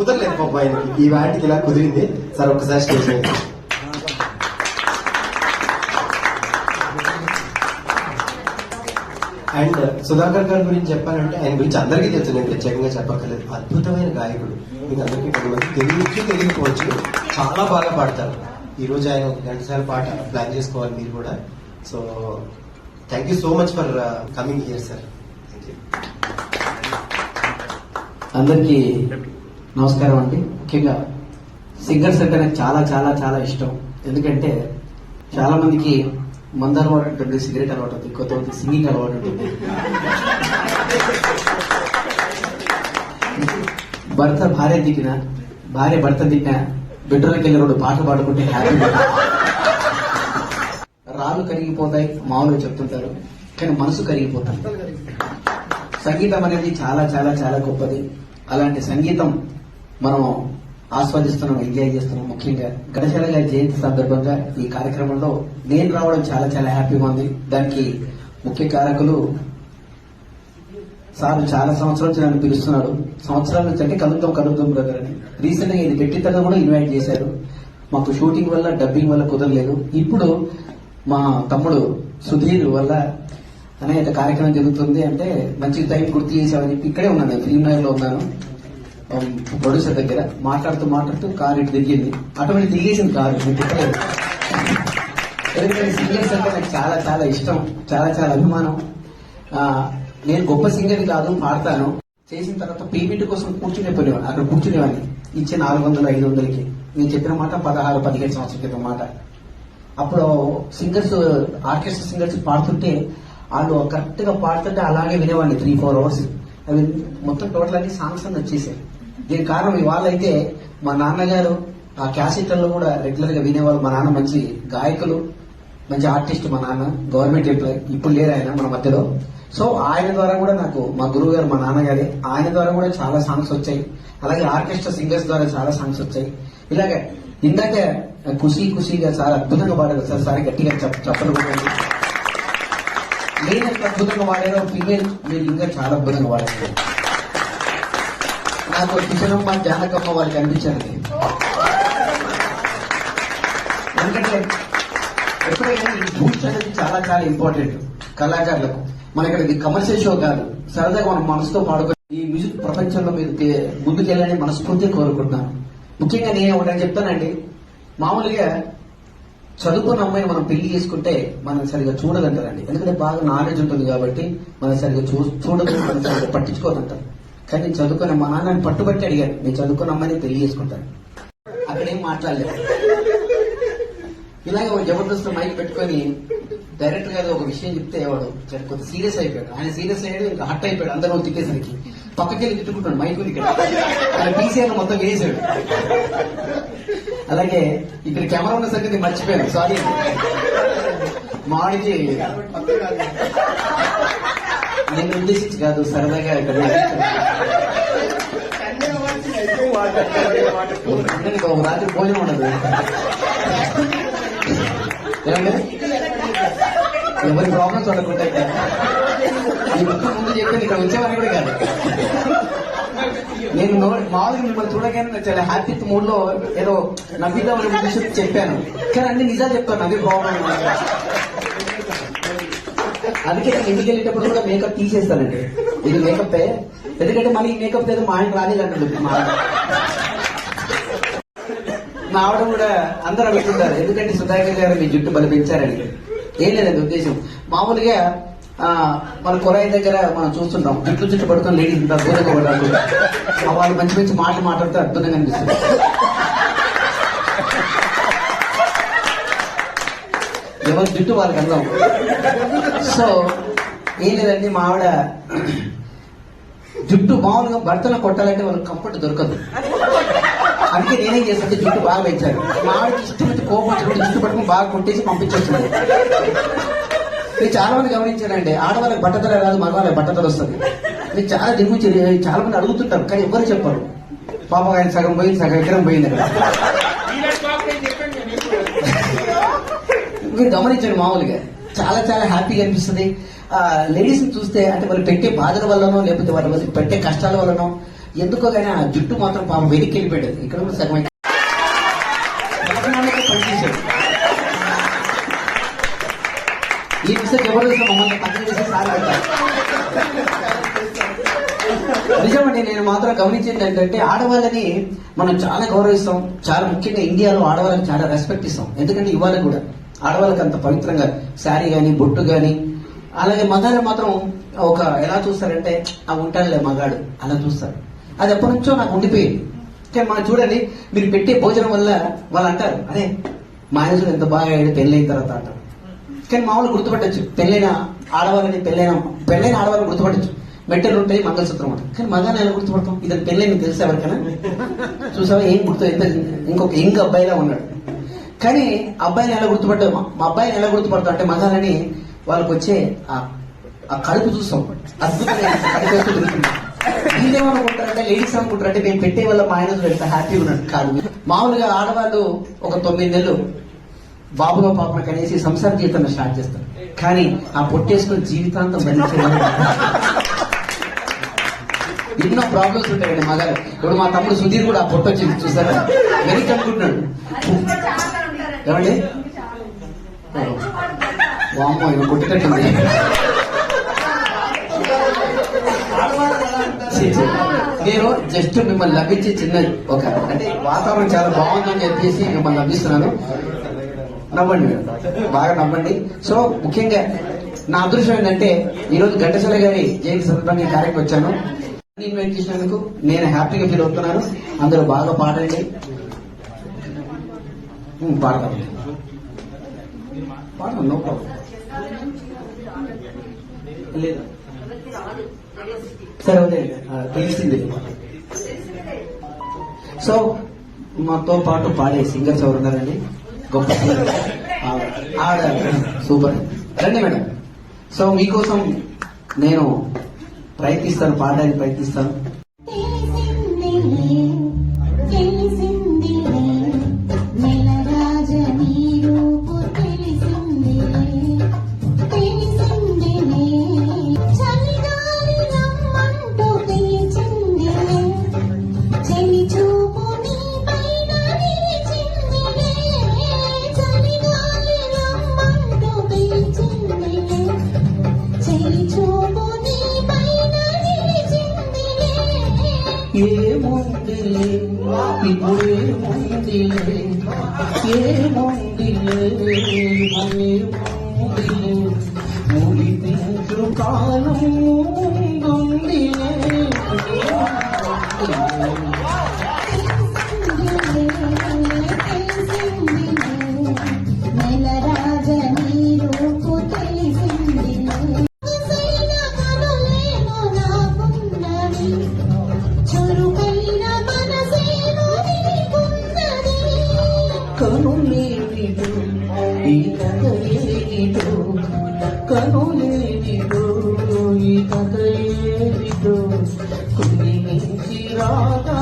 కుదరలేదు పాప ఆయనకి ఈ వాటికి ఇలా కుదిరింది. సార్ ఒక్కసారి స్టేజ్ మీద. అండ్ సుధాకర్ గారి గురించి చెప్పాలంటే ఆయన గురించి అందరికీ తెలుసు. నేను ప్రత్యేకంగా చెప్పక్కర్లేదు. అద్భుతమైన గాయకుడు. మీకు అందరికీ కొంతమంది తెలియచ్చు తెలియకపోవచ్చు చాలా బాగా పాడతారు. ఈ రోజు ఆయన ఒక గంట సేపు పాట ప్లాన్ చేసుకోవాలి మీరు కూడా. So thank you so much for coming here sir thank you అందరికీ నమస్కారం అండి. ముఖ్యంగా సింగర్స్ అంటే నాకు చాలా చాలా చాలా ఇష్టం. ఎందుకంటే చాలా మందికి మందు అలవాటు ఉంటుంది సిగరెట్ అలవాటు ఉంటుంది కొంతమంది సింగింగ్ అలవాటు ఉంటుంది. భర్త భార్య దిగిన భార్య భర్త దిగిన బెడ్రూమ్కి వెళ్ళి రెండు పాటలు పాడుకుంటే హ్యాపీ. రాళ్ళు కరిగిపోతాయి మామూలుగా చెప్తుంటారు కానీ మనసు కరిగిపోతాయి సంగీతం అనేది చాలా చాలా చాలా గొప్పది. అలాంటి సంగీతం మనం ఆస్వాదిస్తున్నాం ఎంజాయ్ చేస్తున్నాం. ముఖ్యంగా గణశాల గారి జయంతి సందర్భంగా ఈ కార్యక్రమంలో నేను రావడం చాలా చాలా హ్యాపీగా ఉంది. దానికి ముఖ్య కారకులు సార్ చాలా సంవత్సరాల నుంచి నన్ను పిలుస్తున్నాడు. సంవత్సరాల నుంచి అంటే కలుద్దాం కలుద్దాం బ్రదర్ అని. రీసెంట్గా ఇది పెట్టిన తర్వాత కూడా ఇన్వైట్ చేశారు. మాకు షూటింగ్ వల్ల డబ్బింగ్ వల్ల కుదరలేదు. ఇప్పుడు మా తమ్ముడు సుధీర్ వల్ల అనే కార్యక్రమం జరుగుతుంది అంటే మంచి టైం గుర్తు చేసామని చెప్పి ఇక్కడే ఉన్నాను. నేను ఫిల్మ్ నగర్లో ఉన్నాను. ప్రొడ్యూసర్ దగ్గర మాట్లాడుతూ మాట్లాడుతూ కారు ఇటు దిగింది అటువంటి దిగేసింది కారు ఎందుకంటే సింగర్స్ అంటే నాకు చాలా చాలా ఇష్టం. చాలా చాలా అభిమానం. నేను గొప్ప సింగర్ కాదు పాడతాను. చేసిన తర్వాత పేమెంట్ కోసం కూర్చునేపోయేవాడిని. అక్కడ కూర్చునేవాడిని. ఇచ్చే నాలుగు వందలు ఐదు వందలకి. నేను చెప్పిన మాట పదహారు పదిహేడు సంవత్సరాల క్రితం మాట. అప్పుడు సింగర్స్ ఆర్కెస్ట్రా సింగర్స్ పాడుతుంటే వాళ్ళు కరెక్ట్గా పాడుతుంటే అలాగే వినేవాడిని. త్రీ ఫోర్ అవర్స్ అవి మొత్తం టోటల్ అన్ని సాంగ్స్ అన్ని వచ్చేసాయి. దీనికి కారణం ఇవాళ అయితే మా నాన్నగారు ఆ క్యాసెట్లలో కూడా రెగ్యులర్గా వినేవాళ్ళు మా నాన్న మంచి గాయకులు మంచి ఆర్టిస్ట్ మా నాన్న గవర్నమెంట్ ఎంప్లాయీ ఇప్పుడు లేరు ఆయన మన మధ్యలో. సో ఆయన ద్వారా కూడా నాకు మా గురువు గారు మా నాన్నగారి ఆయన ద్వారా కూడా చాలా సాంగ్స్ వచ్చాయి. అలాగే ఆర్కెస్ట్రా సింగర్స్ ద్వారా చాలా సాంగ్స్ వచ్చాయి. ఇలాగే ఇందాక ఖుషి ఖుషిగా చాలా అద్భుతంగా పాడారు సార్ సార్ గట్టిగా చెప్పలు నేను ఎంత అద్భుతంగా వాడారో ఫీమేల్ మీరు ఇంకా చాలా అద్భుతంగా వాడారు నాకు కిషనమ్మ జానకమ్మ వాళ్ళకి అనిపించారు ఎందుకంటే ఎప్పుడైనా ఈ బూస్ట్ అనేది చాలా చాలా ఇంపార్టెంట్ కళాకారులకు. మన ఇక్కడ ఇది కమర్షియల్ షో కాదు. సరదాగా మనం మనసుతో పాడుకొని ఈ మ్యూజిక్ ప్రపంచంలో మీరు ముందుకెళ్ళాలని మనస్ఫూర్తిగా కోరుకుంటున్నాను. ముఖ్యంగా నేను ఒకటి చెప్తానండి. మామూలుగా చదువుకున్న అమ్మాయిని మనం పెళ్ళి చేసుకుంటే మనం సరిగా చూడదంటారండి. ఎందుకంటే బాగా నాలెడ్జ్ ఉంటుంది కాబట్టి మనం సరిగా చూ చూడదు మనం సరిగా పట్టించుకోదంటారు. కానీ నేను చదువుకున్న మా నాన్నని పట్టుబట్టి అడిగాడు. నేను చదువుకున్న అమ్మాయిని పెళ్ళి చేసుకుంటాను. అక్కడేం మాట్లాడలేదు. ఇలాగే జబర్దస్త్ మైక్ పెట్టుకొని డైరెక్టర్ గారు ఒక విషయం చెప్తే వాడు చాలా కొంత సీరియస్ అయిపోయాడు. ఆయన సీరియస్ అయ్యాడు ఇంకా హట్ అయిపోయాడు. అందరూ తిట్టేసరికి పక్కకి తిట్టుకుంటాడు మైక్ ఇక్కడ. ఆయన పీసీఆర్ మొత్తం వేసాడు అలాగే ఇక్కడ కెమెరా ఉన్న సంగతి మర్చిపోయాను. సారీ మాడికి నేను ఉద్దేశించి కాదు సరదాగా ఇక్కడ ఒక రాత్రి భోజనం ఉండదు. ఎవరి ప్రాబ్లమ్స్ ఉండకుండా ఈ మొత్తం ముందు చెప్పాను ఇక్కడ వచ్చేవారు కూడా కాదు. నేను మామూలుగా మిమ్మల్ని చూడగానే చాలా హ్యాపీ మూడ్లో ఏదో నవ్విద్దామని చెప్పాను. కానీ అన్ని నిజాలు చెప్తాను అది ప్రాబ్లం అందుకే నేను ఇంటికి వెళ్ళేటప్పుడు కూడా మేకప్ తీసేస్తానండి. ఇది మేకప్ ఎందుకంటే మళ్ళీ మేకప్ ఏదో మా ఆయన రాలేదంటాడు మా మా ఆవిడ కూడా అందరూ అడుగుతుంటారు ఎందుకంటే సుధాకర్ గారు మీ జుట్టు బలి పెంచారని. ఏం లేదండి ఉద్దేశం. మామూలుగా మన కొరాయి దగ్గర మనం చూస్తుంటాం జుట్టు జుట్టు పడుతున్న లేడీస్ ఉంటారు దూరంగా పడాలి వాళ్ళు మంచి మంచి మాటలు మాట్లాడితే అద్భుతంగా అనిపిస్తుంది. ఎవరు జుట్టు వాళ్ళకి అందం సో ఏం లేదండి మా ఆవిడ జుట్టు మామూలుగా భర్తలో కొట్టాలంటే వాళ్ళకి కంఫర్ట్ దొరకదు. అందుకే నేనేం చేస్తుంటే జుట్టు బాగా పెంచాను. మా ఆవిడకి ఇష్టం కోపం వచ్చినప్పుడు జుట్టు పట్టుకుని బాగా కొట్టేసి పంపించేస్తున్నాను. నేను చాలా మంది గమనించారండి ఆడవాళ్ళకి బట్టతల రాదు మగవాళ్ళకి బట్టతల వస్తుంది. నేను చాలా దిగుచ్చి చాలా మంది అడుగుతుంటారు కానీ ఎవరు చెప్పరు. పాపం ఆయన సగం పోయింది సగం ఎకరం పోయింది. మీరు గమనించండి మామూలుగా. చాలా చాలా హ్యాపీగా అనిపిస్తుంది. లేడీస్ చూస్తే అంటే వాళ్ళు పెట్టే బాధల వల్లనో లేకపోతే వాళ్ళ పెట్టే కష్టాల వల్లనో ఎందుకో కానీ ఆ జుట్టు మాత్రం పాపం వెనక్కి వెళ్ళిపోయాడు. ఇక్కడ కూడా సగం పనిచేశాడు. ఈ విషయం జబర్దస్త్ మమ్మల్ని పక్కన చేసి సార్ నిజమండి నేను మాత్రం గమనించింది ఏంటంటే ఆడవాళ్ళని మనం చాలా గౌరవిస్తాం. చాలా ముఖ్యంగా ఇండియాలో ఆడవాళ్ళని చాలా రెస్పెక్ట్ ఇస్తాం. ఎందుకంటే ఇవాళ కూడా. ఆడవాళ్ళకి అంత పవిత్రంగా శారీ కానీ బొట్టు కానీ అలాగే మగాళ్ళు మాత్రం ఒక ఎలా చూస్తారంటే ఆ ఉంటాడులే మగాడు అలా చూస్తారు. అది ఎప్పటి నుంచో నాకు ఉండిపోయింది. కానీ మనం చూడండి మీరు పెట్టే భోజనం వల్ల వాళ్ళు అంటారు అదే మా ఆయనసుడు ఎంత బాగా అయ్యాడు పెళ్ళైన తర్వాత అంటారు. కానీ మామూలు గుర్తుపట్టచ్చు పెళ్ళైన ఆడవాళ్ళని పెళ్ళైన పెళ్ళైన ఆడవాళ్ళని గుర్తుపట్టచ్చు. మెట్టెలు ఉంటాయి మంగళసూత్రం ఉంటాయి కానీ మగాన్ని ఎలా గుర్తుపడతాం? ఇది పెళ్ళైన తెలుసా ఎవరికైనా? చూసావా ఏం గుర్తు ఎంత ఇంకొక ఇంక అబ్బాయిలా ఉన్నాడు. కానీ అబ్బాయిని ఎలా గుర్తుపట్ట మా అబ్బాయిని ఎలా గుర్తుపడతాం అంటే మగాలని వాళ్ళకి వచ్చే ఆ కడుపు చూస్తాం. అద్భుతంగా కడుపు వేస్తూ తిరుగుతుంది వీళ్ళేమనుకుంటారంటే లేడీస్ అనుకుంటారంటే మేము పెట్టే వల్ల మా ఆయన ఎంత హ్యాపీగా ఉన్నాడు. కాదు. మామూలుగా ఆడవాళ్ళు ఒక తొమ్మిది నెలలు బాబులో పాపన కనేసి సంసార జీవితాన్ని స్టార్ట్ చేస్తారు. కానీ ఆ పొట్టేసుకుని జీవితాంతం భరించే ఎన్నో ప్రాబ్లమ్స్ ఉంటాయండి మగారు ఇప్పుడు మా తమ్ముడు సుధీర్ కూడా ఆ పొట్టొచ్చింది చూసారా? వెనక్కి అనుకుంటున్నాడు. ఏమండి వామ్మో ఇక కొట్టేటట్టుంది నేను జస్ట్ మిమ్మల్ని లభించి చిన్న ఒక అంటే వాతావరణం చాలా బాగుందని చెప్పేసి మిమ్మల్ని లభిస్తున్నాను నవ్వండి. మీరు బాగా నవ్వండి. సో ముఖ్యంగా నా అదృష్టం ఏంటంటే ఈరోజు ఘంటసాల గారి జయంతి సందర్భంగా కార్యక్రమం వచ్చాను. ఇన్వైట్ చేసినందుకు నేను హ్యాపీగా ఫీల్ అవుతున్నాను. అందరూ బాగా పాడండి. పాడతాం పాడతాం నో ప్రాబ్లం లేదా సరే అదే తెలిసింది సో మాతో పాటు పాడే సింగర్స్ ఎవరు ఉన్నారండి? గొప్ప ఆడ సూపర్. రండి మేడం. సో మీకోసం నేను ప్రయత్నిస్తాను పాడడానికి ప్రయత్నిస్తాను. Oh, మించి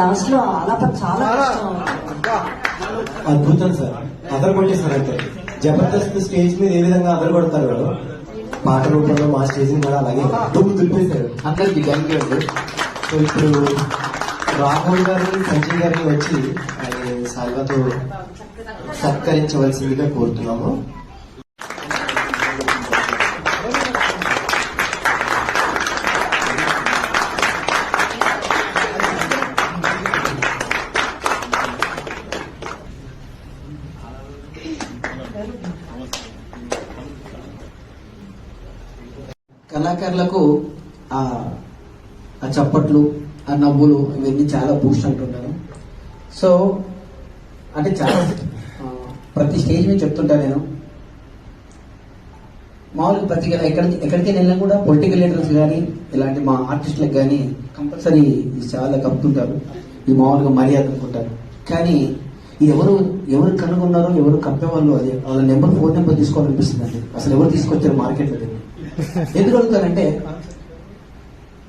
లాస్ట్లో చాలా అద్భుతం సార్. అదర్ కొట్టేశారు అంతే జబర్దస్త్ స్టేజ్ మీద ఏ విధంగా అదర్ కొడతారు వాళ్ళు పాట రూపంలో మా స్టేజ్ కూడా అలాగే దుమ్ము దులిపేశారు. అందరికి థ్యాంక్ యూ అండి. సో ఇప్పుడు రాహుల్ గారిని సంజయ్ గారిని వచ్చి ఆయన సాల్వాతో సత్కరించవలసిందిగా కోరుతున్నాము. కళాకారులకు ఆ చప్పట్లు ఆ నవ్వులు ఇవన్నీ చాలా బూస్ట్ అంటుంటారు సో అంటే చాలా ప్రతి స్టేజ్ మీద చెప్తుంటా నేను. మామూలుగా ప్రతి ఎక్కడికి ఎక్కడికి వెళ్ళినా కూడా పొలిటికల్ లీడర్స్ కానీ ఇలాంటి మా ఆర్టిస్టులకు కానీ కంపల్సరీ చాలా కప్పుతుంటారు. ఈ మామూలుగా మర్యాద అనుకుంటారు. కానీ ఇది ఎవరు ఎవరు కనుగొన్నారో ఎవరు కప్పేవాళ్ళు అది. వాళ్ళ నెంబర్ ఫోన్ నెంబర్ తీసుకోవాలనిపిస్తుంది అండి అసలు ఎవరు తీసుకొచ్చారు మార్కెట్లో ఎందుకు అడుగుతారంటే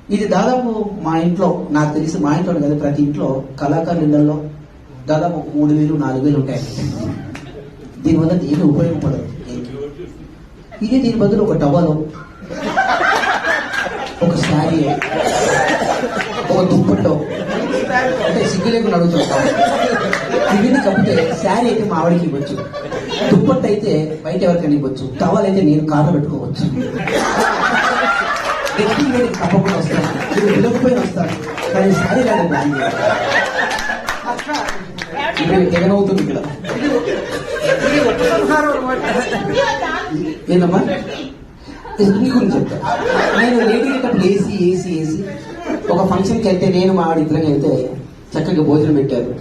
ఇది దాదాపు మా ఇంట్లో నాకు తెలిసి మా ఇంట్లో కదా ప్రతి ఇంట్లో కళాకారులలో దాదాపు ఒక మూడు వేలు నాలుగు వేలు ఉంటాయి. దీనివల్ల ఏమీ ఉపయోగపడదు. ఇది దీని బదులు ఒక టవలో ఒక శారీ ఒక దుప్పట్లో అంటే సిగ్గు లేకుండా అడుగుతుంటాం ఇవన్నీ కప్పితే శారీ అయితే మా ఆవిడకి ఇవ్వచ్చు. దుప్పట్టు అయితే బయట ఎవరికైనా ఇవ్వచ్చు. టవల్ అయితే నేను కార్లో పెట్టుకోవచ్చు. ఎక్కి మీరు తప్పకుండా వస్తాను. మీరు పిలవకపోయినా వస్తాను. కానీ శారీ లాగా ప్లాన్ ఎగనవుతుంది ఇక్కడ. ఏంటమ్మా మీ గురించి చెప్తా. నేను లేడీటప్పుడు ఏసీ ఏసీ ఏసీ ఒక ఫంక్షన్కి వెళ్తే నేను మా ఆవిడ ఇద్దరం వెళ్తే చక్కగా భోజనం పెట్టారు.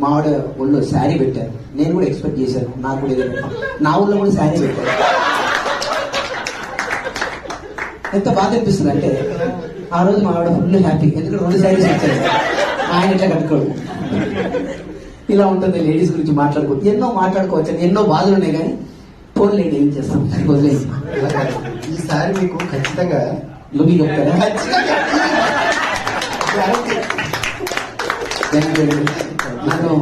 మా ఆవిడ ఒళ్ళు శారీ పెట్టారు. నేను కూడా ఎక్స్పెక్ట్ చేశాను. నాకు కూడా ఏదో పెట్టారు. నా ఊళ్ళో కూడా శారీ పెట్టారు. ఎంత బాధ అనిపిస్తుంది అంటే ఆ రోజు మా ఆవిడ ఫుల్ హ్యాపీ. ఎందుకంటే రెండు శారీస్ ఇచ్చారు. మా ఆయన ఇట్లా కట్టుకోడు? ఇలా ఉంటుంది లేడీస్ గురించి మాట్లాడుకో ఎన్నో మాట్లాడుకోవచ్చు ఎన్నో బాధలు ఉన్నాయి కానీ ఫోన్ లేడీ ఏం చేస్తాం? వదిలేదు. ఈసారి మీకు ఖచ్చితంగా లుంగి చెప్తారా నన్ను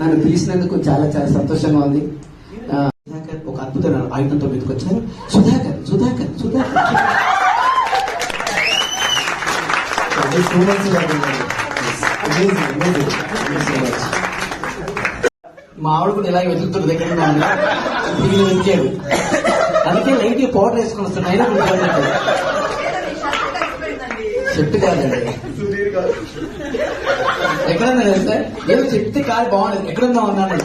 నన్ను పిలిచినందుకు చాలా చాలా సంతోషంగా ఉంది. సుధాకర్ ఒక అద్భుతమైన ఆయుధంతో మీదకి వచ్చారు సుధాకర్ సుధాకర్. సుధాకర్. మా ఆవిడ కూడా ఇలా వెతుకుతుంది దగ్గర తిరిగి వెతికాడు అందుకే లైట్ పౌడర్ వేసుకొని వస్తున్నాడు అయినా. చెట్టు కాదండి. ఎక్కడన్నా సార్ ఏదో చెప్తే కాదు బాగుండదు ఎక్కడున్నా ఉన్నాను